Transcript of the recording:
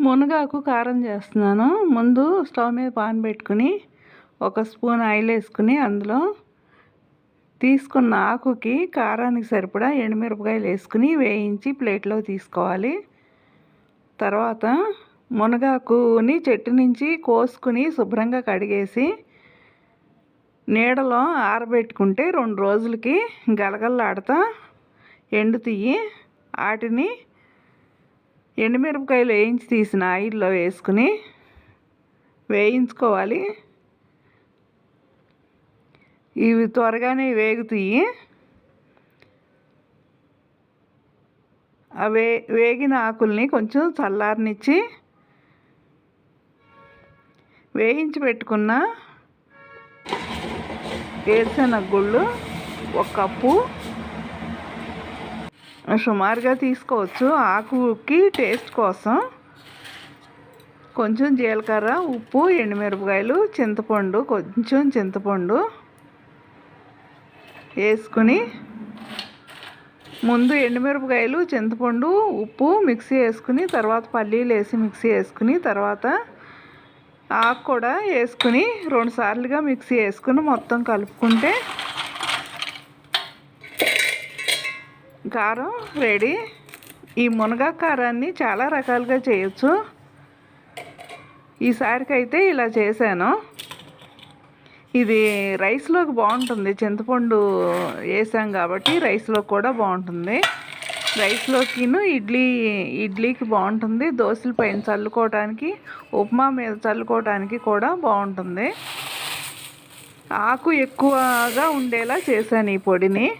మునగాకు కారం చేస్తున్నాను. ముందు స్టవ్ మీద పాన్ పెట్టుకుని ఒక స్పూన్ ఆయిల్ వేసుకుని అందులో తీసుకున్న ఆకుకి కారానికి సరిపడా ఎండుమిరపకాయలు వేసుకుని వేయించి ప్లేట్లో తీసుకోవాలి. తర్వాత మునగాకుని చెట్టు నుంచి కోసుకుని శుభ్రంగా కడిగేసి నీడలో ఆరబెట్టుకుంటే రెండు రోజులకి గలగలలాడుతా ఎండుతాయి వాటిని ఎండుమిరపకాయలు వేయించి తీసిన ఆయిల్లో వేసుకుని వేయించుకోవాలి. ఇవి త్వరగానే వేగుతాయి. అవే వే వేగిన ఆకుల్ని కొంచెం చల్లారనిచ్చి వేయించి పెట్టుకున్న వేరుశనగ గుళ్ళు ఒక కప్పు సుమారుగా తీసుకోవచ్చు ఆకుకి టేస్ట్ కోసం. కొంచెం జీలకర్ర ఉప్పు ఎండుమిరపకాయలు చింతపండు కొంచెం చింతపండు వేసుకుని ముందు ఎండుమిరపకాయలు చింతపండు ఉప్పు మిక్సీ వేసుకుని తర్వాత పల్లీలు వేసి మిక్సీ వేసుకుని తర్వాత ఆకు కూడా వేసుకుని రెండు సార్లుగా మిక్సీ వేసుకుని మొత్తం కలుపుకుంటే కారం రెడీ. ఈ మునగ కారాన్ని చాలా రకాలుగా చేయొచ్చు. ఈసారికి అయితే ఇలా చేశాను. ఇది రైస్లోకి బాగుంటుంది. చింతపండు వేసాం కాబట్టి రైస్లో కూడా బాగుంటుంది. రైస్లోకిను ఇడ్లీ ఇడ్లీకి బాగుంటుంది. దోశల పైన చల్లుకోవడానికి ఉప్మా మీద చల్లుకోవడానికి కూడా బాగుంటుంది. ఆకు ఎక్కువగా ఉండేలా చేశాను ఈ పొడిని.